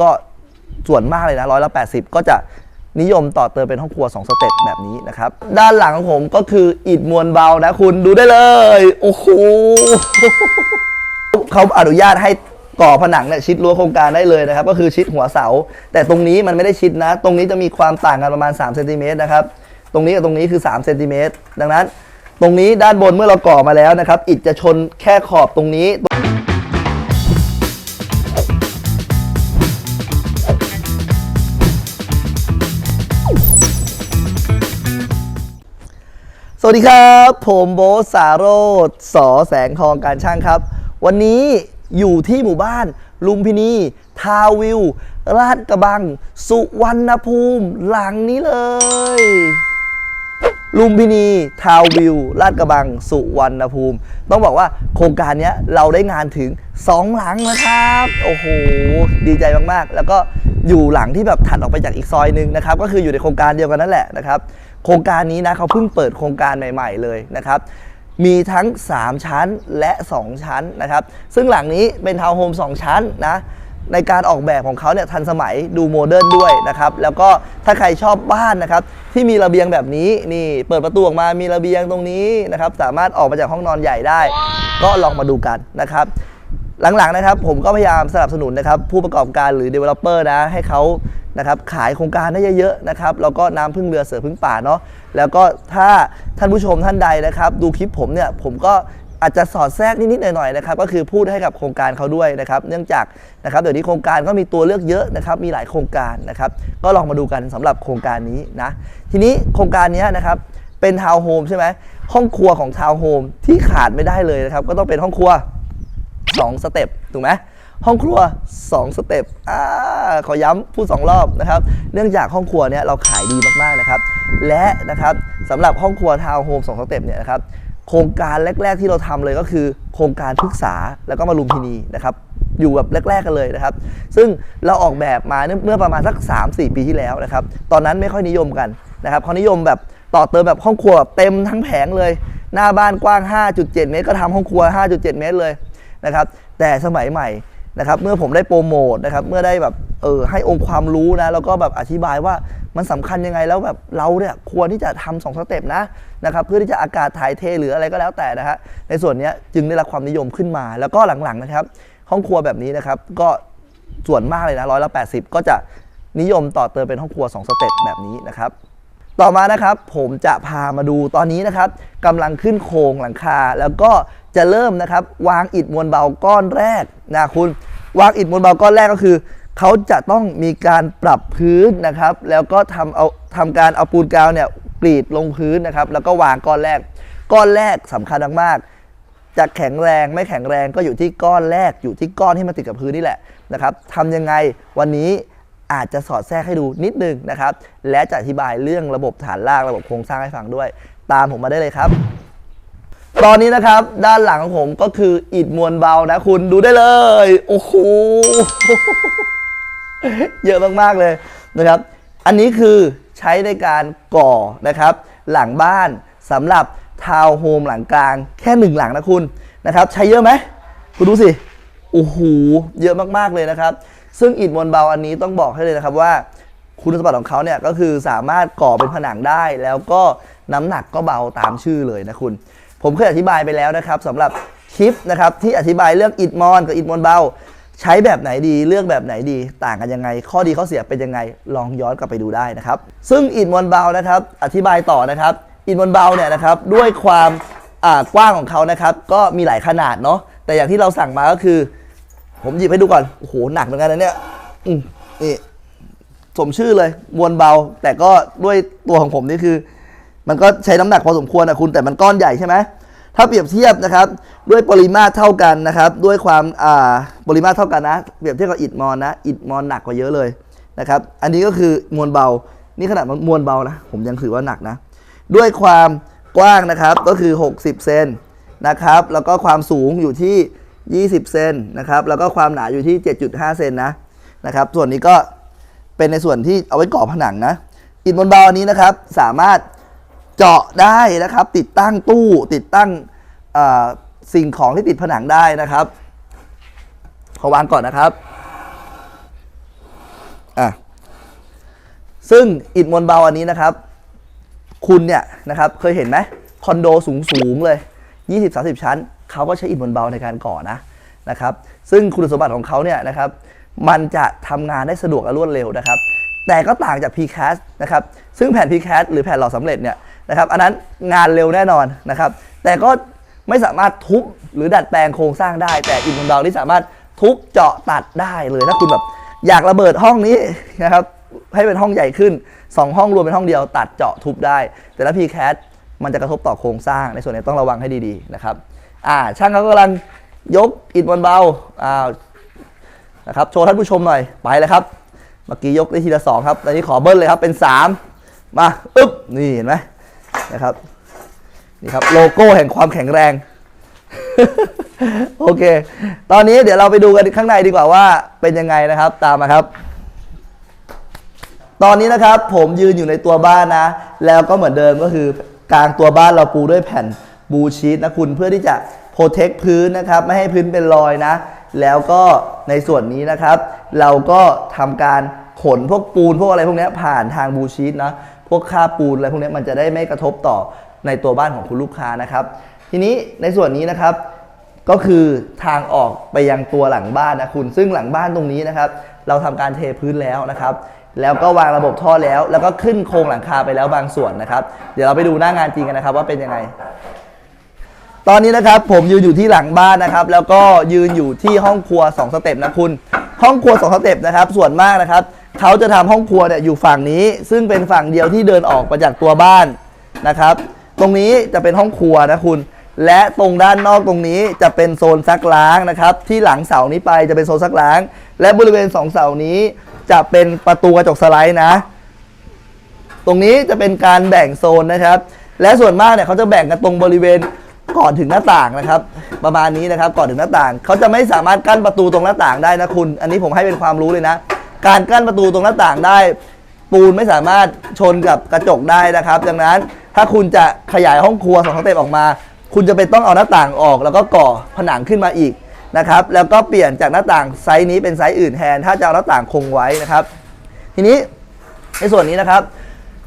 ก็ส่วนมากเลยนะร้อยละ80 ก็จะนิยมต่อเติมเป็นห้องครัว 2 สเต็ปแบบนี้นะครับ ด้านหลังของผมก็คืออิฐมวลเบานะคุณดูได้เลย โอ้โหเขาอนุญาตให้ก่อผนังเนี่ยชิดรั้วโครงการได้เลยนะครับ ก็คือชิดหัวเสา แต่ตรงนี้มันไม่ได้ชิดนะ ตรงนี้จะมีความต่างกันประมาณ3เซนติเมตรนะครับ ตรงนี้กับตรงนี้คือ3เซนติเมตรดังนั้น ตรงนี้ด้านบนเมื่อเราก่อมาแล้วนะครับอิฐจะชนแค่ขอบตรงนี้ สวัสดีครับ ผมโบสาโรธสอแสงทองการช่างครับ วันนี้อยู่ที่หมู่บ้าน ลุมพินี ทาววิวลาดกระบัง สุวรรณภูมิ หลังนี้เลย ลุมพินี ทาววิวลาดกระบัง สุวรรณภูมิ ต้องบอกว่าโครงการนี้เราได้งานถึง 2 หลังนะครับ โอ้โห ดีใจมากๆ แล้วก็อยู่หลังที่แบบถัดออกไปจากอีกซอยหนึ่งนะครับ ก็คืออยู่ในโครงการเดียวกันนั่นแหละนะครับ โครงการนี้นะเขาเพิ่งเปิดโครงการใหม่ ๆ เลยนะครับ มีทั้ง 3 ชั้นและ 2 ชั้นนะครับ ซึ่งหลังนี้เป็นทาวน์โฮม2 ชั้นนะในการออกแบบของเขาเนี่ยทันสมัยดูโมเดิร์นด้วยนะครับ แล้วก็ถ้าใครชอบบ้านนะครับ ที่มีระเบียงแบบนี้นี่เปิดประตูออกมามีระเบียงตรงนี้นะครับ สามารถออกมาจากห้องนอนใหญ่ได้ ก็ลองมาดูกันนะครับ หลังๆนะครับผมก็พยายามสนับสนุนนะครับ ผู้ประกอบการหรือ developer นะให้เขา นะครับขายโครงการได้เยอะๆนะครับแล้วก็น้ำพึ่งเรือเสือพึ่งป่าเนาะแล้วก็ถ้าท่านผู้ชมท่านใดนะครับ ดูคลิปผมเนี่ยผมก็อาจจะสอดแทรกนิดๆหน่อยๆนะครับก็คือพูดให้กับโครงการเขาด้วยนะครับ เนื่องจากนะครับเดี๋ยวนี้โครงการก็มีตัวเลือกเยอะนะครับ มีหลายโครงการนะครับ ก็ลองมาดูกันสำหรับโครงการนี้นะ ทีนี้โครงการนี้นะครับเป็นทาวน์โฮมใช่ไหมห้องครัวของทาวน์โฮมที่ขาดไม่ได้เลยนะครับ ก็ต้องเป็นห้องครัว 2 สเต็ปถูกไหม ห้องครัว 2 สเต็ปอ่าขอย้ำพูด2รอบนะครับ เนื่องจากห้องครัวเนี่ยเราขายดีมากๆนะครับ และนะครับสำหรับห้องครัวทาวน์โฮม2สเต็ปเนี่ยนะครับโครงการแรก ๆ ที่เราทำเลยก็คือ โครงการพฤกษาแล้วก็มาลุมพินีนะครับอยู่แบบแรก ๆ กันเลยนะครับ ซึ่งเราออกแบบมาเมื่อประมาณสัก 3-4 ปีที่แล้วนะครับ ตอนนั้นไม่ค่อยนิยมกันนะครับเขานิยมแบบต่อเติมแบบห้องครัวแบบเต็มทั้งแผงเลย หน้าบ้านกว้าง 5.7 เมตร ก็ทำห้องครัว 5.7 เมตรเลยนะครับ แต่สมัยใหม่ นะครับเมื่อผมได้โปรโมทนะครับเมื่อได้แบบเออให้องค์ความรู้นะแล้วก็แบบอธิบายว่ามันสำคัญยังไงแล้วแบบเราเนี่ยควรที่จะทำสองสเต็ปนะนะครับเพื่อที่จะอากาศถ่ายเทหรืออะไรก็แล้วแต่นะฮะในส่วนนี้จึงได้รับความนิยมขึ้นมา แล้วก็หลังๆนะครับ ห้องครัวแบบนี้นะครับก็ส่วนมากเลยนะร้อยละ80ก็จะนิยมต่อเติมเป็นห้องครัว 2 สเต็ปแบบนี้นะครับ ต่อมานะครับผมจะพามาดูตอนนี้นะครับกำลังขึ้นโครงหลังคา แล้วก็ จะเริ่มนะครับวางอิฐมวลเบาก้อนแรกนะคุณวางอิฐมวลเบาก้อนแรกก็คือ เขาจะต้องมีการปรับพื้นนะครับ แล้วก็ทำเอาทำการเอาปูนกาวเนี่ยกรีดลงพื้นนะครับ แล้วก็วางก้อนแรก ก้อนแรกสำคัญมากๆจะแข็งแรงไม่แข็งแรงก็อยู่ที่ก้อนแรกอยู่ที่ก้อนที่มันติดกับพื้นนี่แหละนะครับทำยังไงวันนี้อาจจะสอดแทรกให้ดูนิดนึงนะครับ และจะอธิบายเรื่องระบบฐานรากระบบโครงสร้างให้ฟังด้วย ตามผมมาได้เลยครับ ตอนนี้นะครับด้านหลังของผมก็คืออิฐมวลเบานะคุณดูได้เลย โอ้โหเยอะมากๆเลยนะครับ อันนี้คือใช้ในการก่อนะครับ หลังบ้านสำหรับทาวน์โฮมหลังกลางแค่หนึ่งหลังนะคุณนะครับ ใช้เยอะไหมคุณดูสิโอ้โหเยอะมากๆเลยนะครับ ซึ่งอิฐมวลเบาอันนี้ต้องบอกให้เลยนะครับว่าคุณสมบัติของเขาเนี่ยก็คือสามารถก่อเป็นผนังได้ แล้วก็น้ำหนักก็เบาตามชื่อเลยนะคุณ ผมเคยอธิบายไปแล้วนะครับสำหรับคลิปนะครับที่อธิบายเรื่องอิฐมอนกับอิฐมวลเบาใช้แบบไหนดีเลือกแบบไหนดี ต่างกันยังไง ข้อดีข้อเสียเป็นยังไง ลองย้อนกลับไปดูได้นะครับ ซึ่งอิฐมวลเบานะครับ อธิบายต่อนะครับอิฐมวลเบาเนี่ยนะครับด้วยความอ่ากว้างของเขานะครับก็มีหลายขนาดเนาะแต่อย่างที่เราสั่งมาก็คือ ผมหยิบให้ดูก่อนโอ้โหหนักเหมือนกันนะเนี่ยอืมนี่สมชื่อเลยมวลเบา แต่ก็ด้วยตัวของผมนี่คือ มันก็ใช้น้ำหนักพอสมควรนะคุณแต่มันก้อนใหญ่ใช่ไหม ถ้าเปรียบเทียบนะครับด้วยปริมาตรเท่ากันนะครับ ด้วยความอ่าปริมาตรเท่ากันนะ เปรียบเทียบกับอิฐมอนนะอิฐมอนหนักกว่าเยอะเลยนะครับ อันนี้ก็คือมวลเบา นี่ขนาดมวลเบานะผมยังถือว่าหนักนะ ด้วยความกว้างนะครับก็คือ 60 เซนนะครับ แล้วก็ความสูงอยู่ที่ 20 เซนนะครับ แล้วก็ความหนาอยู่ที่ 7.5 เซนนะนะครับ ส่วนนี้ก็เป็นในส่วนที่เอาไว้ก่อผนังนะ อิฐบนเบาอันนี้นะครับสามารถ เจาะได้นะครับ ติดตั้งตู้ติดตั้งสิ่งของที่ติดผนังได้นะครับขอวางก่อนนะครับซึ่งอิฐมวลเบาอันนี้นะครับ คุณเนี่ยนะครับเคยเห็นไหมคอนโดสูงสูงเลย 20-30 ชั้นเขาก็ใช้อิฐมวลเบาในการก่อนะนะครับ ซึ่งคุณสมบัติของเขาเนี่ยนะครับ มันจะทำงานได้สะดวกและรวดเร็วนะครับ แต่ก็ต่างจาก p c a s t นะครับ ซึ่งแผ่น p c a s t หรือแผ่นหล่อสำเร็จเนี่ย นะครับ อันนั้นงานเร็วแน่นอนนะครับ แต่ก็ไม่สามารถทุบหรือดัดแปลงโครงสร้างได้ แต่อิฐมวลเบาที่สามารถทุบเจาะตัดได้เลยถ้าคุณแบบอยากระเบิดห้องนี้นะครับให้เป็นห้องใหญ่ขึ้น 2 ห้องรวมเป็นห้องเดียวตัดเจาะทุบได้ แต่ถ้า precast มันจะกระทบต่อโครงสร้างในส่วนนี้ต้องระวังให้ดีๆนะครับอ่าช่างเขากำลังยกอิฐบนเบาอ่านะครับโชว์ท่านผู้ชมหน่อยไปเลยครับ เมื่อกี้ยกได้ทีละสองครับตอนนี้ขอเบิ้ลเลยครับเป็น 3 มา อึ๊บ นี่เห็นไหม นะครับนี่ครับโลโก้แห่งความแข็งแรง โอเค ตอนนี้เดี๋ยวเราไปดูกันข้างในดีกว่าว่าเป็นยังไงนะครับ ตามมาครับ ตอนนี้นะครับผมยืนอยู่ในตัวบ้านนะ แล้วก็เหมือนเดิมก็คือกลางตัวบ้านเราปูด้วยแผ่นบูชีตนะคุณเพื่อที่จะโปรเทคพื้นนะครับ ไม่ให้พื้นเป็นรอยนะ แล้วก็ในส่วนนี้นะครับ เราก็ทำการขนพวกปูนพวกอะไรพวกนี้ผ่านทางบูชีตนะ วกค่าปูนอะไรพวกนี้มันจะได้ไม่กระทบต่อในตัวบ้านของคุณลูกค้านะครับ ทีนี้ในส่วนนี้นะครับก็คือทางออกไปยังตัวหลังบ้านนะคุณ ซึ่งหลังบ้านตรงนี้นะครับ เราทำการเทพื้นแล้วนะครับ แล้วก็วางระบบท่อแล้ว แล้วก็ขึ้นโครงหลังคาไปแล้วบางส่วนนะครับ เดี๋ยวเราไปดูหน้างานจริงกันนะครับ ว่าเป็นยังไง ตอนนี้นะครับผมยืนอยู่ที่หลังบ้านนะครับ แล้วก็ยืนอยู่ที่ห้องครัว 2 สเต็ปนะคุณ ห้องครัว 2 สเต็ปนะครับ ส่วนมากนะครับ เขาจะทำห้องครัวเนี่ยอยู่ฝั่งนี้ ซึ่งเป็นฝั่งเดียวที่เดินออกมาจากตัวบ้านนะครับ ตรงนี้จะเป็นห้องครัวนะคุณ และตรงด้านนอกตรงนี้จะเป็นโซนซักล้างนะครับ ที่หลังเสานี้ไปจะเป็นโซนซักล้าง และบริเวณสองเสานี้จะเป็นประตูกระจกสไลด์นะ ตรงนี้จะเป็นการแบ่งโซนนะครับ และส่วนมากเนี่ยเขาจะแบ่งกันตรงบริเวณก่อนถึงหน้าต่างนะครับ ประมาณนี้นะครับก่อนถึงหน้าต่าง เขาจะไม่สามารถกั้นประตูตรงหน้าต่างได้นะคุณ อันนี้ผมให้เป็นความรู้เลยนะ การกั้นประตูตรงหน้าต่างได้ ปูนไม่สามารถชนกับกระจกได้นะครับ ดังนั้นถ้าคุณจะขยายห้องครัวสองสเต็ปออกมา คุณจะเป็นต้องเอาหน้าต่างออก แล้วก็ก่อผนังขึ้นมาอีกนะครับแล้วก็เปลี่ยนจากหน้าต่างไซส์นี้เป็นไซส์อื่นแทนถ้าจะเอาหน้าต่างคงไว้นะครับ ทีนี้ในส่วนนี้นะครับ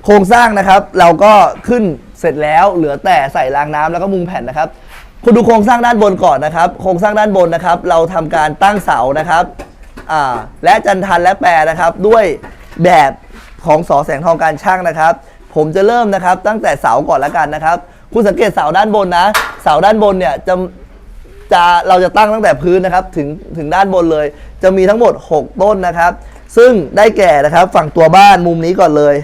โครงสร้างนะครับเราก็ขึ้นเสร็จแล้วเหลือแต่ใส่รางน้ำแล้วก็มุงแผ่นนะครับ คุณดูโครงสร้างด้านบนก่อนนะครับ โครงสร้างด้านบนนะครับ เราทำการตั้งเสานะครับ และจันทันและแปรนะครับ ด้วยแบบของสอแสงทองการช่างนะครับ ผมจะเริ่มนะครับตั้งแต่เสาก่อนละกันนะครับ คุณสังเกตเสาด้านบนนะ เสาด้านบนเนี่ยจะจะเราจะตั้งตั้งแต่พื้นนะครับถึงถึงด้านบนเลย จะมีทั้งหมด 6 ต้นนะครับ ซึ่งได้แก่นะครับฝั่งตัวบ้านมุมนี้ก่อนเลย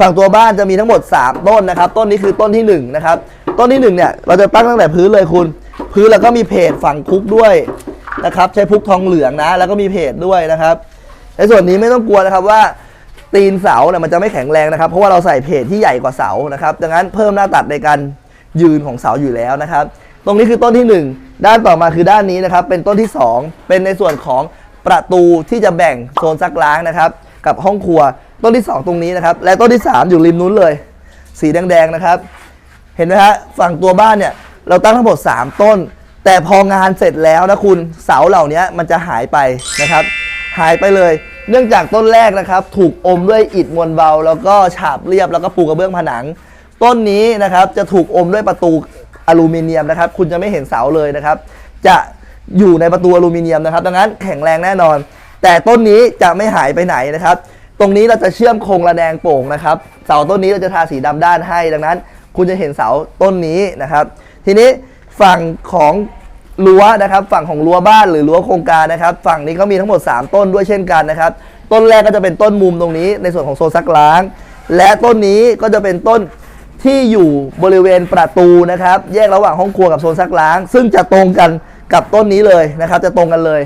ฝั่งตัวบ้านจะมีทั้งหมด 3 ต้นนะครับ ต้นนี้คือต้นที่1นะครับต้นที่1เนี่ยเราจะตั้งตั้งแต่พื้นเลยคุณ พื้นแล้วก็มีเพจฝั่งพุกด้วย นะครับใช้พุกทองเหลืองนะ แล้วก็มีเพจด้วยนะครับในส่วนนี้ไม่ต้องกลัวนะครับว่าตีนเสาเนี่ยมันจะไม่แข็งแรงนะครับ เพราะว่าเราใส่เพจที่ใหญ่กว่าเสานะครับดังนั้นเพิ่มหน้าตัดในการยืนของเสาอยู่แล้วนะครับ ตรงนี้คือต้นที่ 1 ด้านต่อมาคือด้านนี้นะครับ เป็นต้นที่ 2 เป็นในส่วนของประตูที่จะแบ่งโซนซักล้างนะครับ กับห้องครัวต้นที่ 2 ตรงนี้นะครับ และต้นที่ 3 อยู่ริมนู้นเลย สีแดงๆนะครับ เห็นไหมฮะฝั่งตัวบ้านเนี่ยเราตั้งทั้งหมด 3 ต้น แต่พองานเสร็จแล้วนะคุณเสาเหล่านี้มันจะหายไปนะครับ หายไปเลย เนื่องจากต้นแรกนะครับ ถูกอมด้วยอิฐมวลเบา แล้วก็ฉาบเรียบแล้วก็ปูกระเบื้องผนัง ต้นนี้นะครับจะถูกอมด้วยประตูอลูมิเนียมนะครับ คุณจะไม่เห็นเสาเลยนะครับ จะอยู่ในประตูอลูมิเนียมนะครับ ดังนั้นแข็งแรงแน่นอน แต่ต้นนี้จะไม่หายไปไหนนะครับ ตรงนี้เราจะเชื่อมโครงระแนงโป่งนะครับ เสาต้นนี้เราจะทาสีดำด้านให้ ดังนั้น คุณจะเห็นเสาต้นนี้นะครับ ทีนี้ ฝั่งของรั้วนะครับ ฝั่งของรั้วบ้านหรือรั้วโครงการนะครับ ฝั่งนี้เขามีทั้งหมด 3 ต้นด้วยเช่นกันนะครับ ต้นแรกก็จะเป็นต้นมุมตรงนี้ ในส่วนของโซนซักล้าง และต้นนี้ก็จะเป็นต้นที่อยู่บริเวณประตูนะครับ แยกระหว่างห้องครัวกับโซนซักล้าง ซึ่งจะตรงกันกับต้นนี้เลยนะครับ จะตรงกันเลย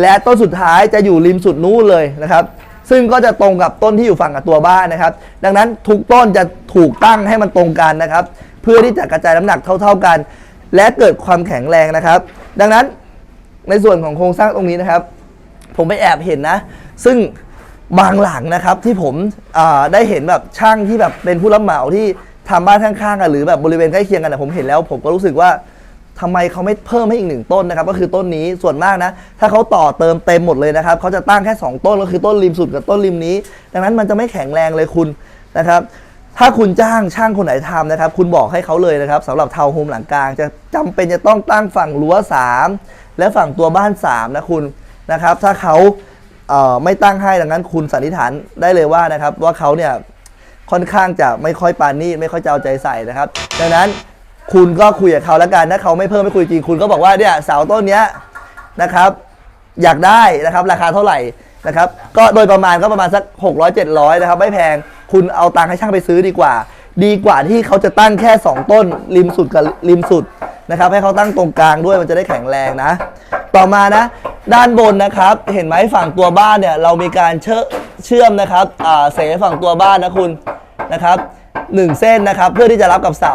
และต้นสุดท้ายจะอยู่ริมสุดนู้นเลยนะครับ ซึ่งก็จะตรงกับต้นที่อยู่ฝั่งกับตัวบ้านนะครับ ดังนั้นทุกต้นจะถูกตั้งให้มันตรงกันนะครับ เพื่อที่จะกระจายน้ำหนักเท่า ๆกัน และเกิดความแข็งแรงนะครับ ดังนั้นในส่วนของโครงสร้างตรงนี้นะครับ ผมไปแอบเห็นนะ ซึ่งบางหลังนะครับที่ผมได้เห็นแบบช่างที่แบบเป็นผู้รับเหมาที่ทำบ้านข้างๆกันหรือแบบบริเวณใกล้เคียงกันนะผมเห็นแล้ว ผมก็รู้สึกว่าทำไมเขาไม่เพิ่มให้อีกหนึ่งต้นนะครับ ก็คือต้นนี้ส่วนมากนะ ถ้าเขาต่อเติมเต็มหมดเลยนะครับเขาจะตั้งแค่ 2 ต้นก็คือต้นริมสุดกับต้นริมนี้ ดังนั้นมันจะไม่แข็งแรงเลยคุณนะครับ ถ้าคุณจ้างช่างคนไหนทำนะครับ คุณบอกให้เขาเลยนะครับสำหรับเทาโฮมหลังกลาง จะจำเป็นจะต้องตั้งฝั่งรั้ว 3 และฝั่งตัวบ้าน 3 นะคุณนะครับ ถ้าเขาเไม่ตั้งให้ดังนั้นคุณสันนิษฐานได้เลยว่านะครับ ว่าเขาเนี่ยค่อนข้างจะไม่ค่อยปานนี่ไม่ค่อยจะเอาใจใส่นะครับ ดังนั้นคุณก็คุยกับเขาแล้วกันถ้าเขาไม่เพิ่มไม่คุยจริงคุณก็บอกว่าเนี่ยเสาต้นเนี้ยนะครับอยากได้นะครับราคาเท่าไหร่นะครับก็โดยประมาณก็ประมาณสัก 600 700นะครับไม่แพง คุณเอาตังค์ให้ช่างไปซื้อดีกว่า ดีกว่าที่เขาจะตั้งแค่ 2 ต้นริมสุดกับริมสุดนะครับให้เขาตั้งตรงกลางด้วยมันจะได้แข็งแรงนะ ต่อมานะ ด้านบนนะครับ เห็นไหมฝั่งตัวบ้านเนี่ยเรามีการเชื่อเชื่อมนะครับอ่าเสฝั่งตัวบ้านนะคุณนะครับหนึ่งเส้นนะครับเพื่อที่จะรับกับเสา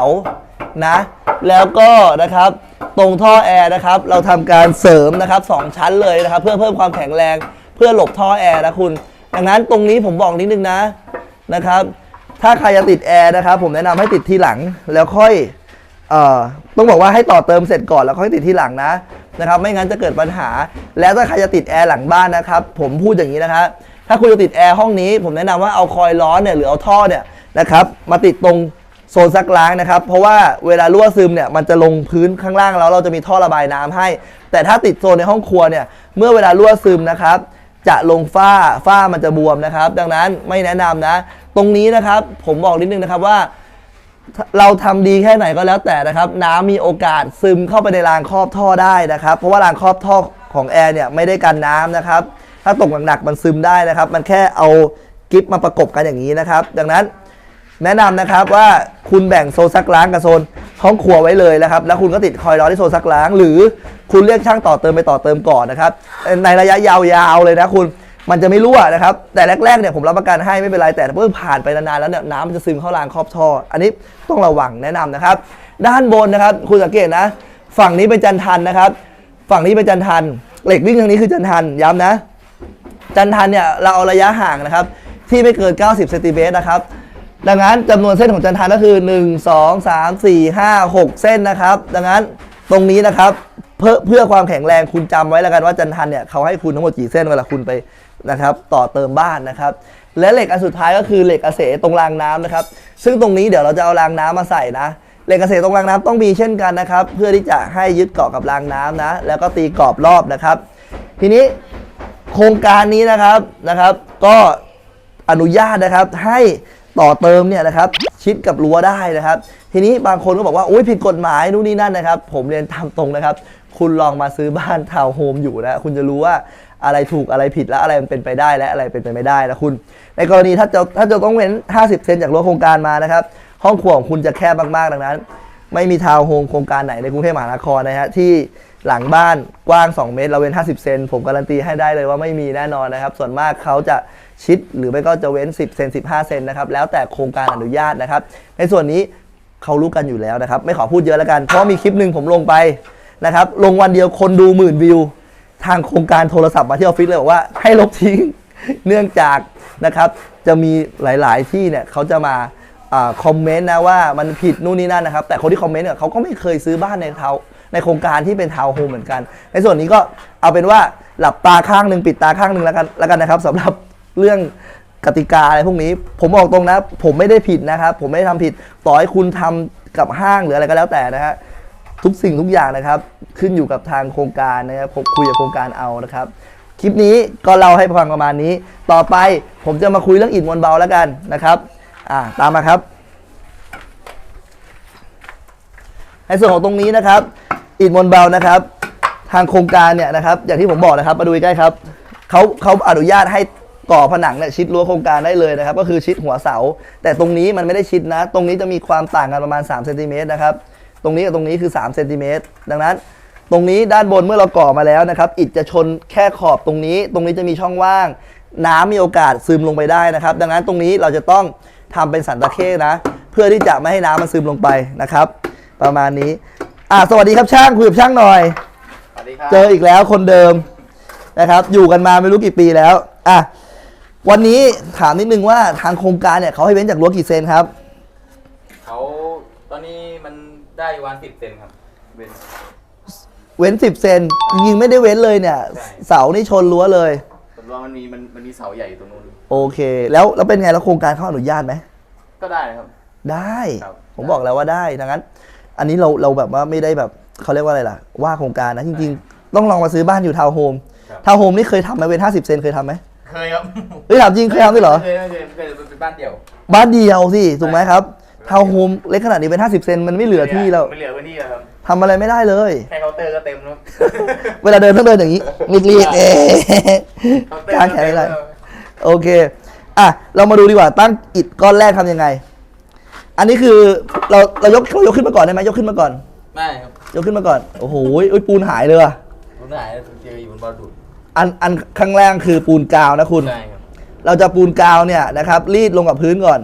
นะแล้วก็นะครับตรงท่อแอร์นะครับเราทำการเสริมนะครับสองชั้นเลยนะครับ เพื่อเพิ่มความแข็งแรง เพื่อหลบท่อแอร์นะคุณดังนั้นตรงนี้ผมบอกนิดนึงนะ นะครับ ถ้าใครจะติดแอร์นะครับผมแนะนำให้ติดที่หลังแล้วค่อยเอ่อต้องบอกว่าให้ต่อเติมเสร็จก่อนแล้วค่อยติดที่หลังนะนะครับ ไม่งั้นจะเกิดปัญหา แล้วถ้าใครจะติดแอร์หลังบ้านนะครับ ผมพูดอย่างนี้นะครับถ้าคุณจะติดแอร์ห้องนี้ ผมแนะนำว่าเอาคอยล์ร้อนเนี่ยหรือเอาท่อเนี่ยนะครับมาติดตรงโซนซักล้างนะครับ เพราะว่าเวลารั่วซึมเนี่ยมันจะลงพื้นข้างล่างแล้วเราจะมีท่อระบายน้ำให้ แต่ถ้าติดโซนในห้องครัวเนี่ยเมื่อเวลารั่วซึมนะครับ จะลงฝ้าฝ้ามันจะบวมนะครับ ดังนั้นไม่แนะนำนะ ตรงนี้นะครับผมบอกนิดนึงนะครับว่า เราทำดีแค่ไหนก็แล้วแต่นะครับ น้ำมีโอกาสซึมเข้าไปในรางครอบท่อได้นะครับ เพราะว่ารางครอบท่อของแอร์เนี่ยไม่ได้กันน้ำนะครับ ถ้าตกหนักๆมันซึมได้นะครับ มันแค่เอากิฟมาประกบกันอย่างนี้นะครับ ดังนั้น แนะนำนะครับว่าคุณแบ่งโซนซักล้างกับโซนห้องครัวไว้เลยนะครับ แล้วคุณก็ติดคอยล์ร้อนที่โซนซักล้าง หรือคุณเรียกช่างต่อเติมไปต่อเติมก่อนนะครับ ในระยะยาวๆเลยนะคุณมันจะไม่รั่วนะครับ แต่แรกๆเนี่ยผมรับประกันให้ไม่เป็นไร แต่เมื่อผ่านไปนานๆแล้วเนี่ยน้ำมันจะซึมเข้ารางครอบท่อ อันนี้ต้องระวังแนะนำนะครับ ด้านบนนะครับ คุณสังเกตนะ ฝั่งนี้เป็นจันทันนะครับ ฝั่งนี้เป็นจันทัน เหล็กวิ่งทางนี้คือจันทันย้ำนะ จันทันเนี่ยเราเอาระยะห่างนะครับ ที่ไม่เกิน 90เซนติเมตรนะครับ ดังนั้นจำนวนเส้นของจันทันก็คือ 1 2 3 4 5 6 เส้นนะครับ ดังนั้นตรงนี้นะครับเพื่อเพื่อความแข็งแรงคุณจำไว้แล้วกันว่าจันทันเนี่ยเขาให้คุณทั้งหมดกี่เส้นเวลาคุณไปนะครับต่อเติมบ้านนะครับ และเหล็กอันสุดท้ายก็คือเหล็กกระเสตรงรางน้ำนะครับ ซึ่งตรงนี้เดี๋ยวเราจะเอารางน้ำมาใส่นะเหล็กกระเสตรงรางน้ำต้องมีเช่นกันนะครับ เพื่อที่จะให้ยึดเกาะกับรางน้ำนะ แล้วก็ตีกรอบรอบนะครับ ทีนี้โครงการนี้นะครับนะครับ ก็อนุญาตนะครับให้ ต่อเติมเนี่ยนะครับชิดกับรั้วได้นะครับ ทีนี้บางคนก็บอกว่าอุ้ยผิดกฎหมายนู่นนี่นั่นนะครับ ผมเรียนตามตรงนะครับ คุณลองมาซื้อบ้านทาวน์โฮมอยู่นะคุณจะรู้ว่าอะไรถูกอะไรผิดและอะไรมันเป็นไปได้และอะไรเป็นไปไม่ได้นะคุณ ในกรณีถ้าจะถ้าจะต้องเว้น 50 เซนจากรั้วโครงการมานะครับ ห้องครัวของคุณจะแคบมากๆดังนั้น ไม่มีทาวน์โฮมโครงการไหนในกรุงเทพมหานครนะฮะที่ หลังบ้านกว้าง 2 เมตรเราเว้น 50 เซนผมการันตีให้ได้เลยว่าไม่มีแน่นอนนะครับ ส่วนมากเขาจะชิดหรือไม่ก็จะเว้น 10 เซน15 เซนนะครับ แล้วแต่โครงการอนุญาตนะครับ ในส่วนนี้เขารู้กันอยู่แล้วนะครับ ไม่ขอพูดเยอะแล้วกัน เพราะมีคลิปหนึ่งผมลงไปนะครับ ลงวันเดียวคนดูหมื่นวิว ทางโครงการโทรศัพท์มาที่ออฟฟิศเลยบอกว่าให้ลบทิ้ง เนื่องจากนะครับ จะมีหลาย ๆ ที่เนี่ยเขาจะมาอาคอมเมนต์นะว่ามันผิดนู่นนี่นั่นนะครับ แต่คนที่คอมเมนต์เนี่ยเขาก็ไม่เคยซื้อบ้านในเทา ในโครงการที่เป็นทาวน์โฮมเหมือนกัน ในส่วนนี้ก็เอาเป็นว่าหลับตาข้างหนึ่งปิดตาข้างหนึ่งแล้วกันแล้วกันนะครับสำหรับเรื่องกติกาอะไรพวกนี้ ผมบอกตรงนะ ผมไม่ได้ผิดนะครับ ผมไม่ได้ทำผิดต่อให้คุณทำกับห้างหรืออะไรก็แล้วแต่นะฮะทุกสิ่งทุกอย่างนะครับ ขึ้นอยู่กับทางโครงการนะครับผมคุยกับโครงการเอานะครับ คลิปนี้ก็เล่าให้ฟังประมาณนี้ ต่อไปผมจะมาคุยเรื่องอิฐมวลเบาแล้วกันนะครับอ่าตามมาครับในส่วนของตรงนี้นะครับ อิฐมวลเบานะครับ ทางโครงการเนี่ยนะครับ อย่างที่ผมบอกนะครับ มาดูใกล้ครับเขาเขาอนุญาตให้ก่อผนังเนี่ยชิดรั้วโครงการได้เลยนะครับ ก็คือชิดหัวเสา แต่ตรงนี้มันไม่ได้ชิดนะ ตรงนี้จะมีความต่างกันประมาณ3เซนติเมตรนะครับ ตรงนี้กับตรงนี้คือ3เซนติเมตรดังนั้น ตรงนี้ด้านบนเมื่อเราก่อมาแล้วนะครับ อิฐจะชนแค่ขอบตรงนี้ ตรงนี้จะมีช่องว่าง น้ำมีโอกาสซึมลงไปได้นะครับ ดังนั้นตรงนี้เราจะต้องทำเป็นสันตะเข้นะ เพื่อที่จะไม่ให้น้ำมันซึมลงไปนะครับ ประมาณนี้ อ่าสวัสดีครับช่างคุยกับช่างหน่อย สวัสดีครับเจออีกแล้วคนเดิมนะครับ อยู่กันมาไม่รู้กี่ปีแล้วอะวันนี้ถามนิดนึงว่าทางโครงการเนี่ยเขาให้เว้นจากรั้วกี่เซนครับ เขาตอนนี้มันได้วันสิบเซนครับเป็นเว้นสิบเซนยิงไม่ได้เว้นเลยเนี่ยใช่เสานี่ชนรั้วเลยแต่ว่ามันมีมันมันมีเสาใหญ่อยู่ตรงนู้นโอเค แล้วแล้วเป็นไงแล้วโครงการเขาอนุญาตไหม ก็ได้นะครับ ได้ ครับ ผมบอกแล้วว่าได้ดังนั้น อันนี้เราเราแบบว่าไม่ได้แบบเขาเรียกว่าอะไรล่ะ ว่าโครงการนะจริง ๆ ต้องลองมาซื้อบ้านอยู่ทาวน์โฮมครับ ทาวน์โฮมนี่เคยทำไหมเว้นห้าสิบเซนเคยทำไหมเคยครับเฮ้ยถามจริงเคยทำด้วยเหรอ เคยเคยเคยเป็นบ้านเดี่ยว บ้านเดียวสิถูกไหมครับทาวน์โฮมเล็กขนาดนี้เป็นห้าสิบเซนมันไม่เหลือที่แล้วไม่เหลือพื้นที่แล้วครับทำอะไรไม่ได้เลย แค่เคาน์เตอร์ก็เต็มแล้วเวลาเดินต้องเดินอย่างนี้รีบๆเอ๊ะเคาน์เตอร์กางแขนไม่ได้โอเค อะ เรามาดูดีกว่าตั้งอิฐก้อนแรกทำยังไง อันนี้คือเราเรายกเรายกขึ้นมาก่อนได้ไหมยกขึ้นมาก่อน ไม่ครับยกขึ้นมาก่อน โอ้โหอุ๊ยปูนหายเลยว่ะคุณหายเจออยู่บนบอลดูดอันอันข้างล่างคือปูนกาวนะคุณ ใช่ครับ เราจะปูนกาวเนี่ยนะครับรีดลงกับพื้นก่อน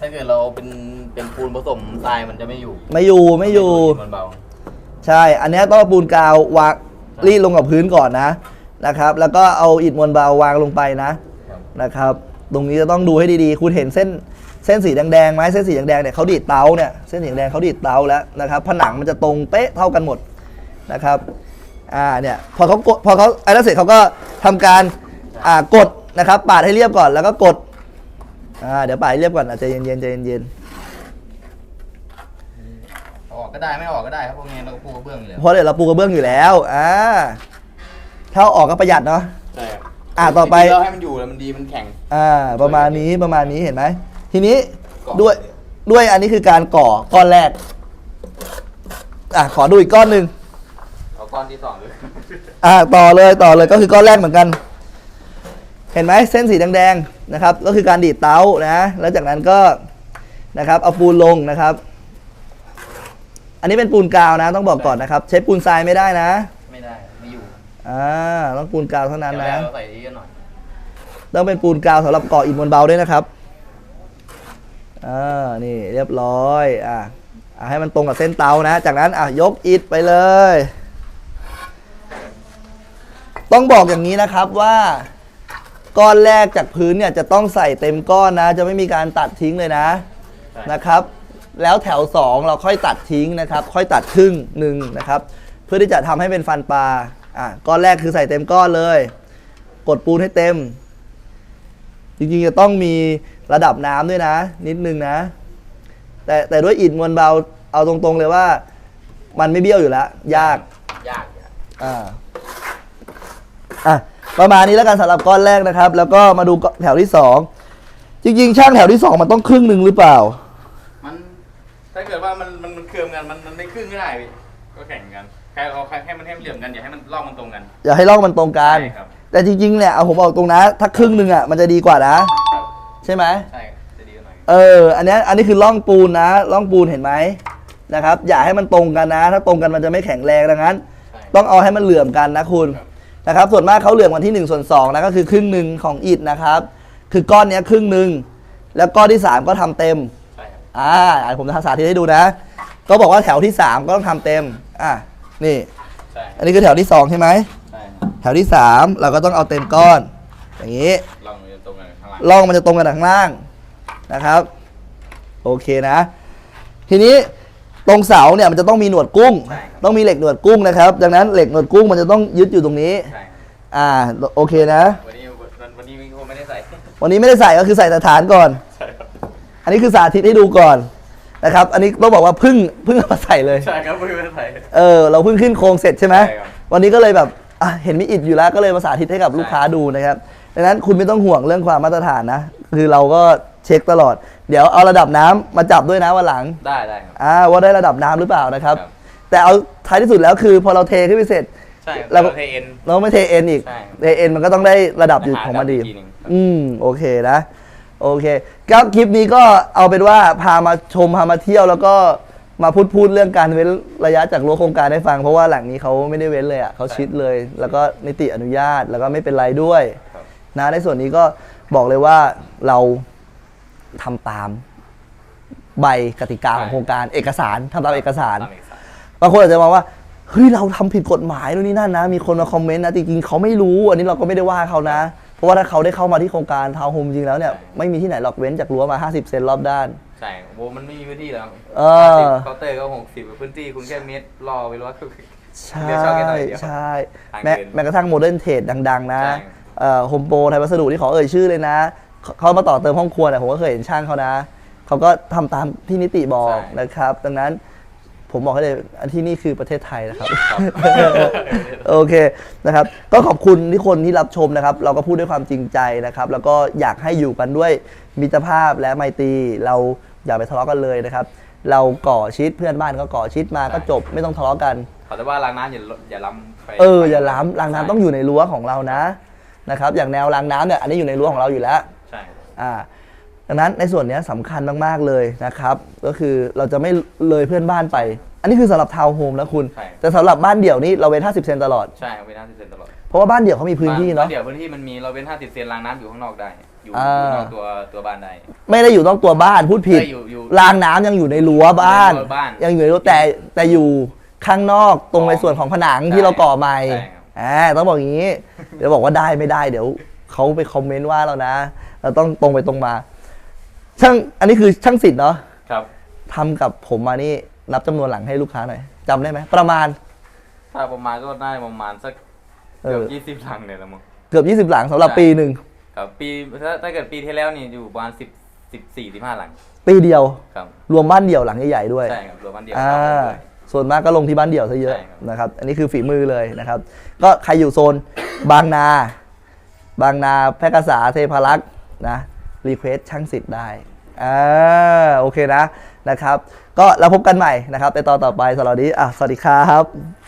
ถ้าเกิดเราเป็นเป็นปูนผสมทรายมันจะไม่อยู่ไม่อยู่ไม่อยู่ มันเบา ใช่ อันเนี้ยต้องเอาปูนกาววางรีดลงกับพื้นก่อนนะนะครับ แล้วก็เอาอิฐมวลเบาวางลงไปนะ ครับ นะครับ ตรงนี้จะต้องดูให้ดีๆ คุณเห็นเส้น เส้นสีแดงๆไหมเส้นสีแดงๆเนี่ยเขาดีดเตาเนี่ยเส้นสีแดงเขาดีดเตาแล้วนะครับผนังมันจะตรงเป๊ะเท่ากันหมดนะครับอ่าเนี่ยพอเขากดพอเขาไอ้นั้นเสร็จเขาก็ทำการอ่ากดนะครับปาดให้เรียบก่อนแล้วก็กดอ่าเดี๋ยวปาดให้เรียบก่อนอะใจเย็นๆใจเย็นออกก็ได้ไม่ออกก็ได้ครับพวกนี้เราก็ปูกระเบื้องอยู่แล้วๆเพราะเดี๋ยวเราปูกระเบื้องอยู่แล้วอ่าถ้าเอาออกก็ประหยัดเนาะใช่ครับอะต่อไปเราให้มันอยู่แล้วมันดีมันแข็งอ่าประมาณนี้ประมาณนี้เห็นไหม ทีนี้ก่อด้วยด้วยอันนี้คือการก่อก้อนแรก อะขอดูอีกก้อนหนึ่งเอาก้อนที่สองเลยอ่าต่อเลยต่อเลยก็คือก้อนแรกเหมือนกัน เห็นไหมเส้นสีแดงๆนะครับ ก็คือการดีดเตานะแล้วจากนั้นก็นะครับ เอาปูนลงนะครับ อันนี้เป็นปูนกาวนะ ต้องบอกก่อนนะครับ ใช้ปูนทรายไม่ได้นะ ไม่ได้ไม่อยู่อ่าต้องปูนกาวเท่านั้นเดี๋ยวนะเราใส่นี้กันหน่อยต้องเป็นปูนกาวสำหรับก่ออิฐมวลเบาด้วยนะครับ อ่านี่เรียบร้อยอะให้มันตรงกับเส้นเตานะ จากนั้นอะยกอิฐไปเลย ต้องบอกอย่างนี้นะครับว่าก้อนแรกจากพื้นเนี่ยจะต้องใส่เต็มก้อนนะ จะไม่มีการตัดทิ้งเลยนะนะครับ แล้วแถว 2 เราค่อยตัดทิ้งนะครับ ค่อยตัดครึ่งหนึ่งนะครับ เพื่อที่จะทำให้เป็นฟันปลาอะก้อนแรกคือใส่เต็มก้อนเลย กดปูนให้เต็ม จริงๆจะต้องมี ระดับน้ำด้วยนะ นิดนึงนะ แต่แต่ด้วยอิฐมวลเบาเอาตรงๆเลยว่า มันไม่เบี้ยวอยู่แล้วยากยากยากอ่าอะประมาณนี้แล้วกันสำหรับก้อนแรกนะครับ แล้วก็มาดูแถวที่สองจริงๆช่างแถวที่สองมันต้องครึ่งหนึ่งหรือเปล่า มันถ้าเกิดว่ามันมันมันเคืองกันมันมันไม่ครึ่งไม่ได้พี่ก็แข่งกันแค่เอาแค่ให้มันให้มันเหลี่ยมกันอย่าให้มันล่องมันตรงกันอย่าให้ร่องมันตรงกันใช่ครับแต่จริงๆเนี่ยเอาผมบอกตรงนะ ถ้าครึ่งหนึ่งอะมันจะดีกว่านะครับ ใช่ไหมใช่จะดีกว่าหน่อยเอออันเนี้ยอันนี้คือร่องปูนนะร่องปูนเห็นไหมนะครับอย่าให้มันตรงกันนะ ถ้าตรงกันมันจะไม่แข็งแรงดังนั้นใช่ต้องเอาให้มันเหลื่อมกันนะคุณครับนะครับส่วนมากเขาเหลื่อมกันที่1ส่วน2นะก็คือครึ่งหนึ่งของอิฐนะครับ คือก้อนเนี้ยครึ่งหนึ่งแล้วก้อนที่ 3 ก็ทำเต็มใช่ครับอ่าอ่าผมจะสาธิตให้ดูนะ ก็บอกว่าแถวที่ 3 ก็ต้องทำเต็มอะนี่ใช่อันนี้คือแถวที่ 2 ใช่ไหมใช่แถวที่ 3 เราก็ต้องเอาเต็มก้อน อย่างนี้ล่องมันจะตรงกันข้างล่างร่องมันจะตรงกันกับข้างล่างนะครับ โอเคนะ ทีนี้ตรงเสาเนี่ยมันจะต้องมีหนวดกุ้งใช่ครับต้องมีเหล็กหนวดกุ้งนะครับ ดังนั้นเหล็กหนวดกุ้งมันจะต้องยึดอยู่ตรงนี้ ใช่ครับอ่าโอเคนะ วันนี้วันวันนี้วิงโคไม่ได้ใส่วันนี้ไม่ได้ใส่ก็คือใส่แต่ฐานก่อน ใช่ครับอันนี้คือสาธิตให้ดูก่อนนะครับ อันนี้ต้องบอกว่าเพึ่งเพึ่งเอามาใส่เลย ใช่ครับไม่ได้ใส่ เออเราเพิ่งขึ้นโครงเสร็จใช่ไหมใช่ครับวันนี้ก็เลยแบบอะเห็นมีอิฐอยู่แล้วก็เลยมาสาธิตให้กับลูกค้าดูนะครับ ดังนั้นคุณไม่ต้องห่วงเรื่องความมาตรฐานนะ คือเราก็เช็คตลอด เดี๋ยวเอาระดับน้ำมาจับด้วยนะวันหลัง ได้ได้ครับ อ่าว่าได้ระดับน้ำหรือเปล่านะครับ ครับ แต่เอาท้ายที่สุดแล้วคือพอเราเทขึ้นไปเสร็จ ใช่ครับแล้วเราเทเอ็น เราไม่เทเอ็นอีกใช่ เทเอ็นมันก็ต้องได้ระดับอยู่ของมันดีหาระดับอีกทีหนึ่งครับ อืมโอเคนะโอเคก็คลิปนี้ก็เอาเป็นว่าพามาชมพามาเที่ยวแล้วก็มาพูดพูดเรื่องการเว้นระยะจากรั้วโครงการให้ฟัง เพราะว่าหลังนี้เขาไม่ได้เว้นเลยอะเขาชิดเลย แล้วก็นิติอนุญาตแล้วก็ไม่เป็นไรด้วยครับ นะในส่วนนี้ก็บอกเลยว่าเราทำตามใบกติกาของโครงการเอกสารทำตามเอกสาร ตามเอกสาร บางคนอาจจะมองว่าเฮ้ยเราทำผิดกฎหมายนู่นนี่นั่นนะ มีคนมาคอมเมนต์นะจริงๆเขาไม่รู้ อันนี้เราก็ไม่ได้ว่าเขานะผราะว่าถ้าเขาได้เข้ามาที่โครงการทาวน์โฮมจริงแล้วเนี่ยใช่ไม่มีที่ไหนหรอกเว้นจากรั้วมา 50 เซนรอบด้าน ใช่โบมันไม่มีพื้นที่แล้วเออเคาน์เตอร์ก็หกสิบพื้นที่คุณแค่เมตรรอไปรู้ว่าใช่เดี๋ยวชอบแค่หน่อยเดียวใช่ทางแม้เดิน แม้กระทั่งโมเดิร์นเทรดดัง ๆ นะ ใช่ โฮมโปรไทยวัสดุที่ขอเอ่ยชื่อเลยนะเขาเขามาต่อเติมห้องครัวเนี่ยผมก็เคยเห็นช่างเขานะ เขาก็ทำตามที่นิติบอกนะครับ ดังนั้นผมบอกให้เลยอันที่นี่คือประเทศไทยนะครับครับ โอเคนะครับ ก็ขอบคุณที่คนที่รับชมนะครับ เราก็พูดด้วยความจริงใจนะครับ แล้วก็อยากให้อยู่กันด้วยมิตรภาพและไมตรีเราอย่าไปทะเลาะกันเลยนะครับ เราก่อชิดเพื่อนบ้านก็ก่อชิดมาก็จบไม่ต้องทะเลาะกันขอแต่ว่าล้างน้ำอย่าอย่าล้ำไปเอออย่าล้ำรางน้ำต้องอยู่ในรั้วของเรานะ นะครับอย่างแนวรางน้ำเนี่ยอันนี้อยู่ในรั้วของเราอยู่แล้วใช่อ่าดังนั้นในส่วนเนี้ยสำคัญมาก ๆ เลยนะครับ ก็คือเราจะไม่เลยเพื่อนบ้านไป อันนี้คือสำหรับทาวน์โฮมนะคุณใช่แต่สำหรับบ้านเดี่ยวนี่เราเว้น50 เซนตลอด ใช่เอาเป็นห้าสิบเซนตลอด เพราะว่าบ้านเดี่ยวเขามีพื้นที่เนาะบ้เดี๋ยวพื้นที่มันมีเราเป็นห้าสิบเซนล้างน้ำอยู่ข้างนอกได้อยู่อ่าอยู่นอกตัวตัวบ้านได้ ไม่ได้อยู่ต้องตัวบ้านพูดผิดได้อยู่อยู่รางน้ำยังอยู่ในรั้วบ้านในรั้วบ้าน ยังอยู่ในรั้วแต่แต่อยู่ข้างนอกตรงในส่วนของผนังใช่ที่เราก่อใหม่ใช่ครับอ่าต้องบอกอย่างนี้ เดี๋ยวบอกว่าได้ไม่ได้เดี๋ยวเขาไปคอมเมนต์ว่าเรานะ เราต้องตรงไปตรงมา ช่างอันนี้คือช่างสิทธิ์เนาะครับทำกับผมมานี่นับจำนวนหลังให้ลูกค้าหน่อยจำได้ไหมประมาณ ถ้าประมาณก็ได้ประมาณสักเอเกืออบยี่สิบลังเนี่ยละมั้งเกือบ 20 หลังสำหรับใช่ปีหนึ่งครับปีถ้าถ้าเกิดปีที่แล้วนี่อยู่ประมาณสิบสิบสี่สิบห้าหลัง ปีเดียว ครับ รวมบ้านเดี่ยวหลังใหญ่ๆด้วย ใช่ครับรวมบ้านเดียวอ่า ด้วย ส่วนมากก็ลงที่บ้านเดี่ยวซะเยอะใช่ครับนะครับ อันนี้คือฝีมือเลยนะครับ ก็ใครอยู่โซนบางนา บางนาแพร่กษาเทพารักษ์นะรีเควสช่างสิทธิ์ได้อ่าโอเคนะนะครับ ก็เราพบกันใหม่นะครับในตอนต่อไปสำหรับวันนี้อะสวัสดีครับ